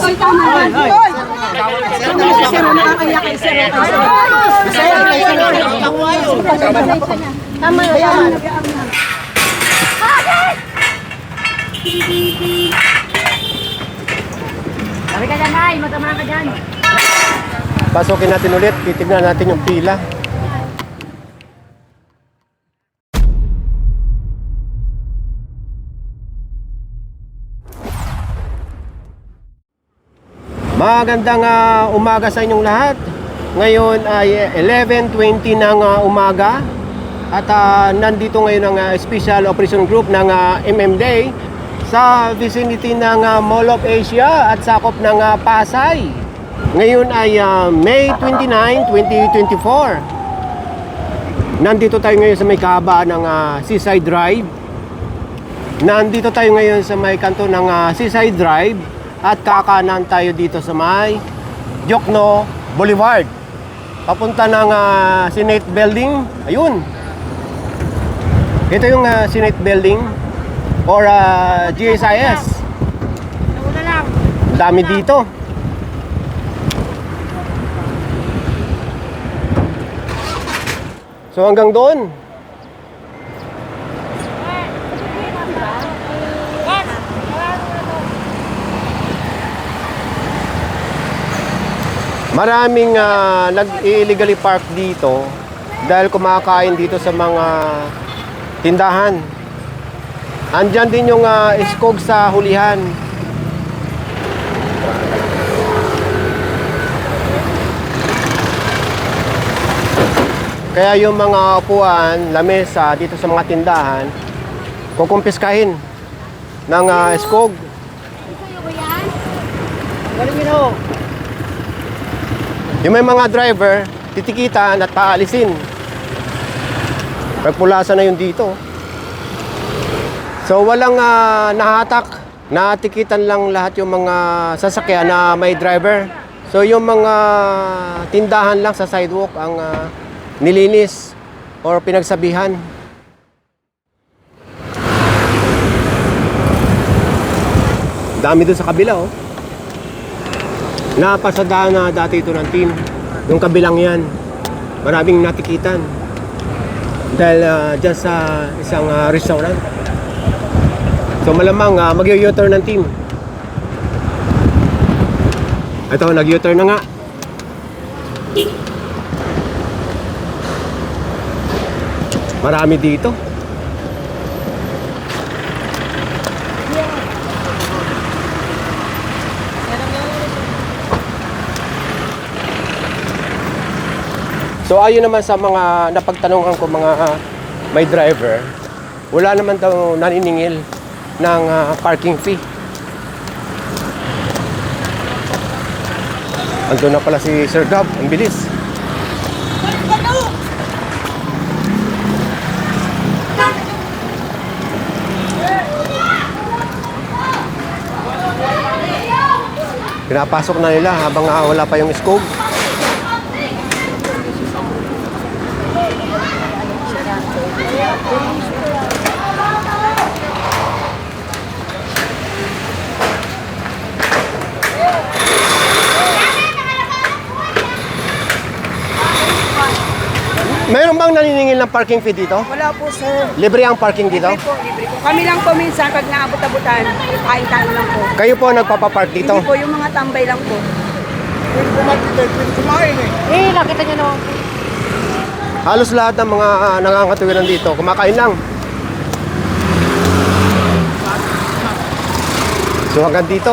Hoy, tama na. Hoy! Tama na, sir. Nakakaiyak kay sir. Tama na, tama na. Sabi ka dyan, Nay. Magkama ka dyan. Pasukin natin ulit, titignan natin yung pila. Magandang ah, umaga sa inyong lahat. Ngayon ay 11.20 ng ah, umaga at ah, nandito ngayon ang ah, Special Operation Group ng ah, MMDA sa vicinity ng ah, Mall of Asia at sakop ng ah, Pasay. Ngayon ay ah, May 29, 2024. Nandito tayo ngayon sa may kaba ng ah, Seaside Drive. Nandito tayo ngayon sa may kanto ng ah, Seaside Drive at kakanan tayo dito sa may Jokno Boulevard. Papunta ng ah, Senate Building. Ayun. Ito yung ah, Senate Building or ah, GSIS. Nauna lang. Ang dami dito. So hanggang doon. Maraming ah, nag-illegally park dito dahil kumakain dito sa mga tindahan. Andyan din yung uh, iskog sa hulihan. Kaya yung mga upuan, lamesa dito sa mga tindahan, kukumpiskahin ng uh, iskog. Yung may mga driver, titikitan at paalisin. Pagpulasan na yun dito. So walang ah, nahatak, natikitan lang lahat yung mga sasakyan na may driver. So yung mga tindahan lang sa sidewalk ang ah, nilinis or pinagsabihan. Dami doon sa kabila oh. Napasadaan na dati ito ng team. Yung kabilang yan. Maraming natikitan. Dahil ah, dyan sa isang ah, restaurant. So malamang uh, mag-u-turn ng team. Ito, nag-u-turn na nga. Marami dito. So ayon naman sa mga napagtanungan ko mga ah, may driver, wala naman daw naniningil ng ah, parking fee. Ando na pala si Sir Gab, ang bilis. Pinapasok na nila habang ah, wala pa yung scope. Mayroon bang naniningil ng parking fee dito? Wala po, sir. Libre ang parking dito? Libre po, libre po. Kami lang po minsan, pag naabot-abutan, kain tayo lang po. Kayo po nagpapapark dito? Hindi po, yung mga tambay lang po. Eh, nakita niyo naman. Halos lahat ng mga uh, nangangatuwiran dito, kumakain lang. So hanggang dito.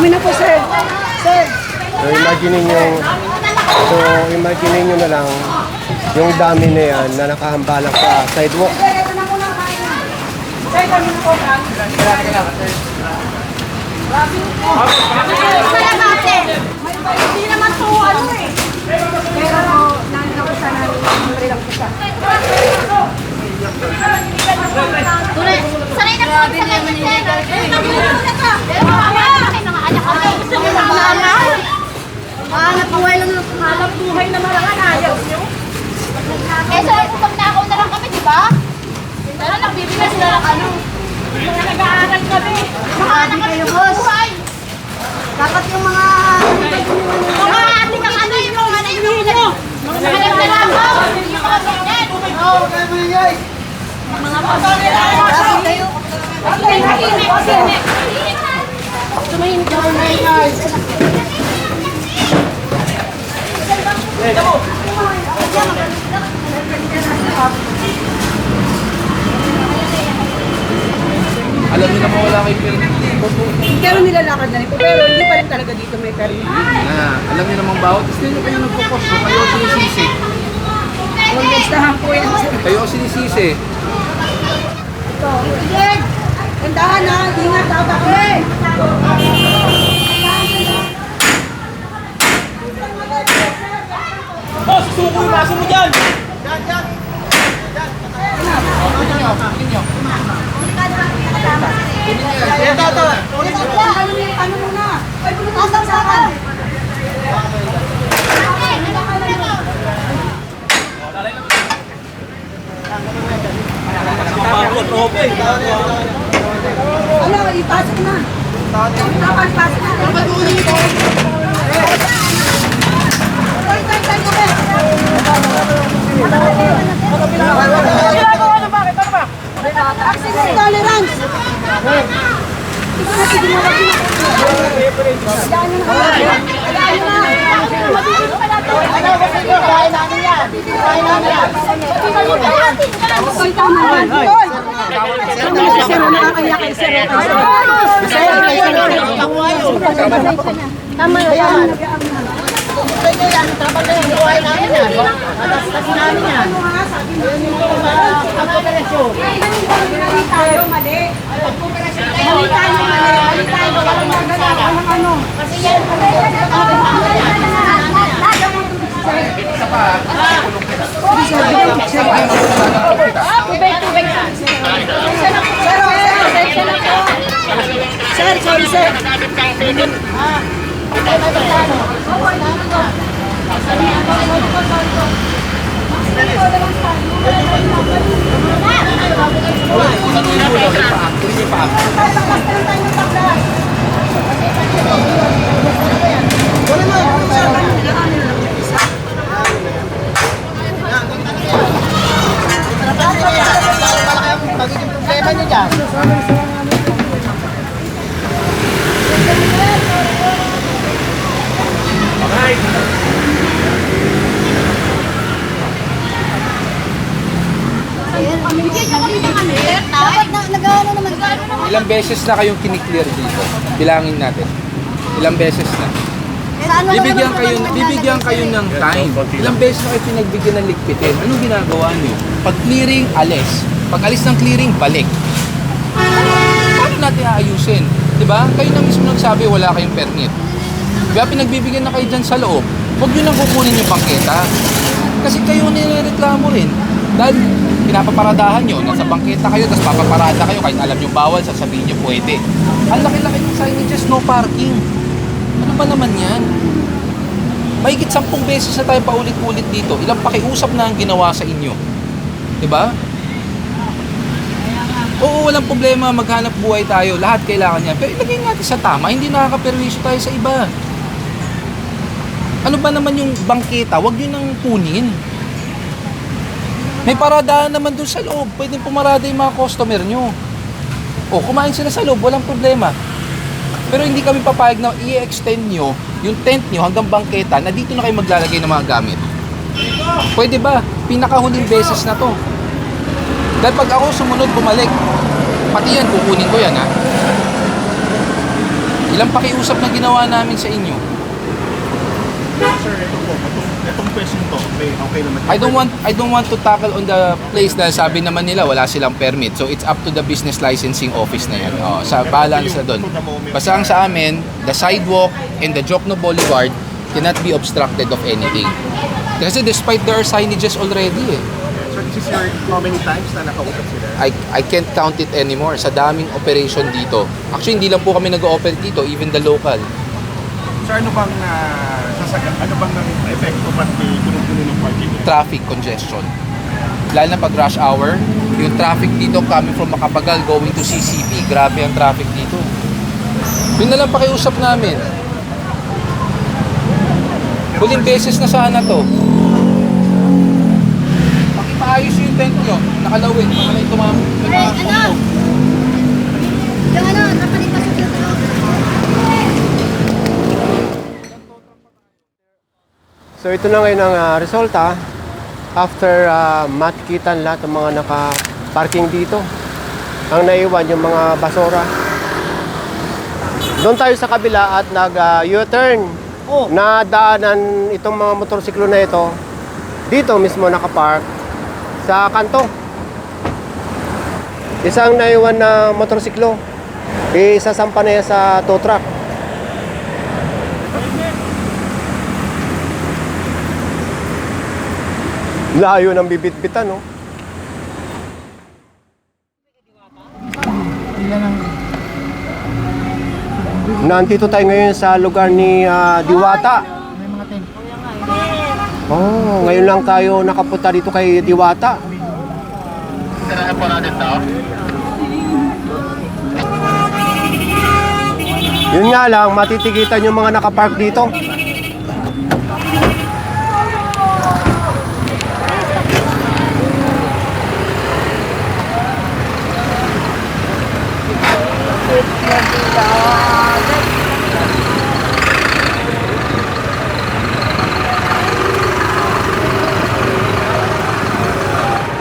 Kami na po, sir. Sir. So imagine niyo So imagine niyo na lang yung dami na yan na nakahambalang sa sidewalk. Sir, ito na muna kain na. Sir, kami na po. Kami na po. Tuloy. Sanay na po sa ganyan. Pero mama, may mga anak kami. Gusto niyo na mama? Hanap buhay lang ng buhay na marangan. Ayaw nyo. Eh, so, pag nakaw na lang kami, di ba? Pero nagbibigas na lang ano. Mga nag-aaral kami. Mga anak kami ng buhay. Dapat yung mga... Mga ate ng ano, yung mga ano, yung mga ano. Mga naglalakaw. Yung mga ganyan. Oo. Mga Alam niyo naman wala kay permit. Pero nilalakad na rin po. Pero hindi pa rin talaga dito may permit. Na, alam niyo naman bawat stay na kayo nagpo-post. So, kayo sinisisi. Mag-listahan po yan. Kayo ang sinisisi. Tandahan na. Ingat dapat kami. Ano muna? Ay, bulutasan sa akin. Ano, ipasok na. Dapat ipasok na. Dapat Tay, tay, tay, kami. Sige na, sige na, na. Daan na. Daan na. Hoy, tama na. Hoy! Tama na, sir. Nakakaya kay sir. Tama na yan. Mali tayo, mali. Mali tayo, mali. Mali tayo. Walang magana. Walang ano. Sir, sir, sir, sorry, sir. Dapat beses na kayong kiniklear dito? Bilangin natin. Ilang beses na. Bibigyan kayo, bibigyan kayo ng time. Ilang beses na kayo pinagbigyan ng ligpitin. Anong ginagawa niyo? Pag clearing, alis. Pag alis ng clearing, balik. Paano natin aayusin? Di ba? Kayo na mismo nagsabi wala kayong permit. Kaya pinagbibigyan na kayo dyan sa loob, huwag nyo nang kukunin yung bangketa. Kasi kayo nireklamo rin. Dahil pinapaparadahan nyo, nasa bangketa kayo, tapos papaparada kayo, kahit alam nyo bawal, sasabihin nyo pwede. Ang laki-laki ng signages, no parking. Ano ba naman yan? Mahigit sampung beses na tayo paulit-ulit dito. Ilang pakiusap na ang ginawa sa inyo. Ba? Oo, walang problema, maghanap buhay tayo. Lahat kailangan yan. Pero ilagay natin sa tama, hindi nakakaperwisyo tayo sa iba. Ano ba naman yung bangketa? Huwag yun nang kunin. May paradahan naman doon sa loob. Pwedeng pumarada yung mga customer nyo. O, kumain sila sa loob, walang problema. Pero hindi kami papayag na i-extend nyo yung tent nyo hanggang bangketa na dito na kayo maglalagay ng mga gamit. Pwede ba? Pinakahuling beses na to. Dahil pag ako sumunod bumalik, pati yan, kukunin ko yan ha. Ilang pakiusap na ginawa namin sa inyo. Sir, ito po, itong, question to, okay, okay naman. I don't want I don't want to tackle on the place na sabi naman nila wala silang permit. So it's up to the business licensing office na yan. Oh, sa balance na doon. Basta ang sa amin, the sidewalk and the Jokno Boulevard cannot be obstructed of anything. Kasi despite there are signages already eh. This is your how many times na nakausap sila? I, I can't count it anymore sa daming operation dito. Actually, hindi lang po kami nag-operate dito, even the local. So ano bang uh, sasagat, ano bang ng epekto pag puno-puno ng parking? Traffic congestion. Lalo na pag rush hour, yung traffic dito coming from Makapagal going to CCP, grabe ang traffic dito. Yun na lang pakiusap namin. Huling beses na sana to. Pakipaayos yung tent nyo, nakalawin, baka may tumam, may Hey, mga ano? Yung ano, napalipas yung filtro. So ito na ngayon ang ah, resulta after uh, matikitan lahat ng mga naka-parking dito. Ang naiwan yung mga basura. Doon tayo sa kabila at nag-U-turn. Na daanan itong mga motorsiklo na ito. Dito mismo nakapark sa kanto. Isang naiwan na motorsiklo. Isasampa na yan sa tow truck. Layo ng bibit-bitan, no? Nandito tayo ngayon sa lugar ni ah, Diwata. Oh, ngayon lang tayo nakapunta dito kay Diwata. Yun nga lang, matitigitan yung mga nakapark dito.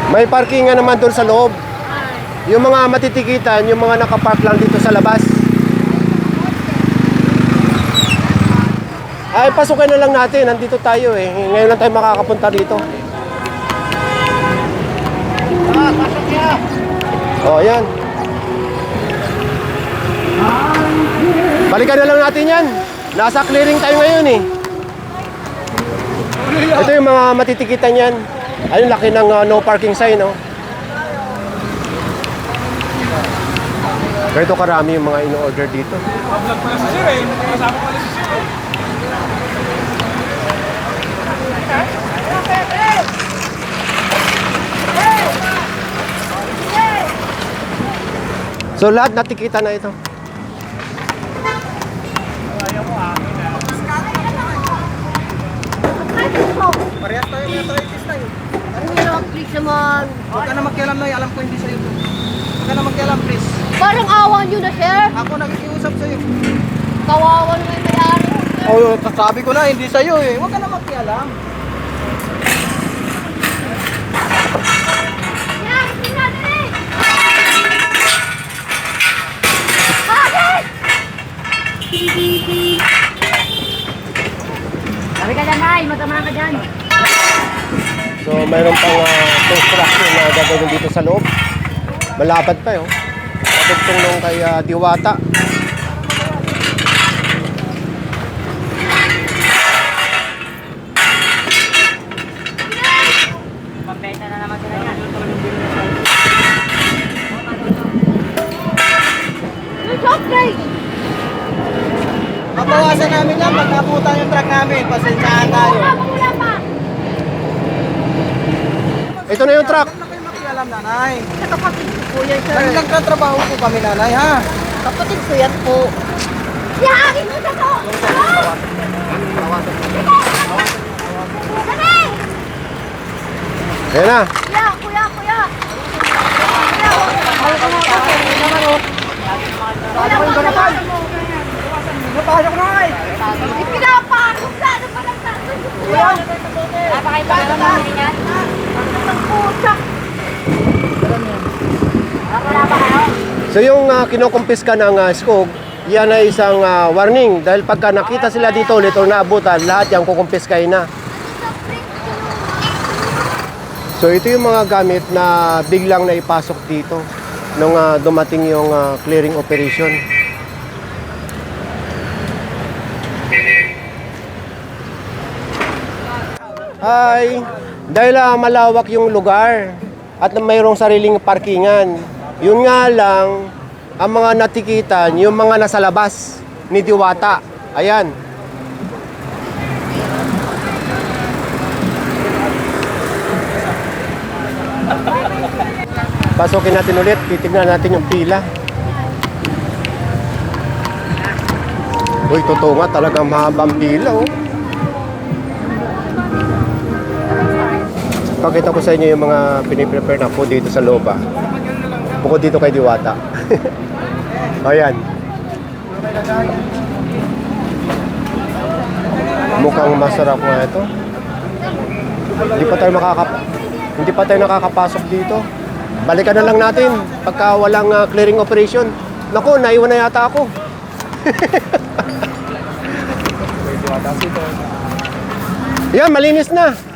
May parking nga naman doon sa loob. Yung mga matitikitan, yung mga nakapark lang dito sa labas. Ay, pasukin na lang natin. Nandito tayo eh. Ngayon lang tayo makakapunta dito. Oh, yan. Balikan na lang natin yan. Nasa clearing tayo ngayon eh. Ito yung mga matitikitan yan. Ayun, laki ng uh, no parking sign, no? Ganito karami yung mga in-order dito. So lahat natikita na ito. Parehas tayo, may arthritis tayo. Ano yung please naman? Huwag ka na magkialam na, alam ko hindi sa'yo to. Huwag ka na magkialam, please. Parang awan nyo na, sir. Ako nakikiusap sa'yo. Kawawan mo yung mayari. Oh, sabi ko na, hindi sa'yo eh. Huwag ka na magkialam. Yan, tingnan eh! Sabi ka dyan, ay, matama ka dyan. So mayroon pang uh, construction na gagawin dito sa loob. Malapad pa yun. Patugtong nung kay ah, Diwata. Pambenta Mabawasan namin yan pag nabutan yung truck namin. Pasensyahan tayo. Ito na yung truck. Na kayo makialam, nanay. Nakapatid ko po yan, sir. Nagtatrabaho po kami, nanay, ha? Kapatid ko yan po. Yakin mo sa to! Ayan na. Kuya, kuya, kuya! Napasok na kayo. Ipinapasok sa ano pa lang tayo? Kuya! Napakaiba ka naman yan. Ang! Wala pa kayo? So yung uh, kinukumpiska ng uh, skog, yan ay isang ah, warning dahil pagka nakita sila dito ulit o naabutan, lahat yan kukumpiskahin na. So ito yung mga gamit na biglang naipasok dito nung ah, dumating yung ah, clearing operation. Hi! Dahil ah, malawak yung lugar at mayroong sariling parkingan. Yun nga lang, ang mga natikitan, yung mga nasa labas ni Diwata. Ayan. Pasokin natin ulit, titignan natin yung pila. Uy, totoo nga, talagang mahabang pila, oh. Pakita ko sa inyo yung mga piniprepare na food dito sa loob, ah. Bukod dito kay Diwata. Ayan. Mukhang masarap nga ito. Hindi pa tayo makakap hindi pa tayo nakakapasok dito. Balikan na lang natin pagka walang ah, clearing operation. Naku, naiwan na yata ako. Yan, malinis na.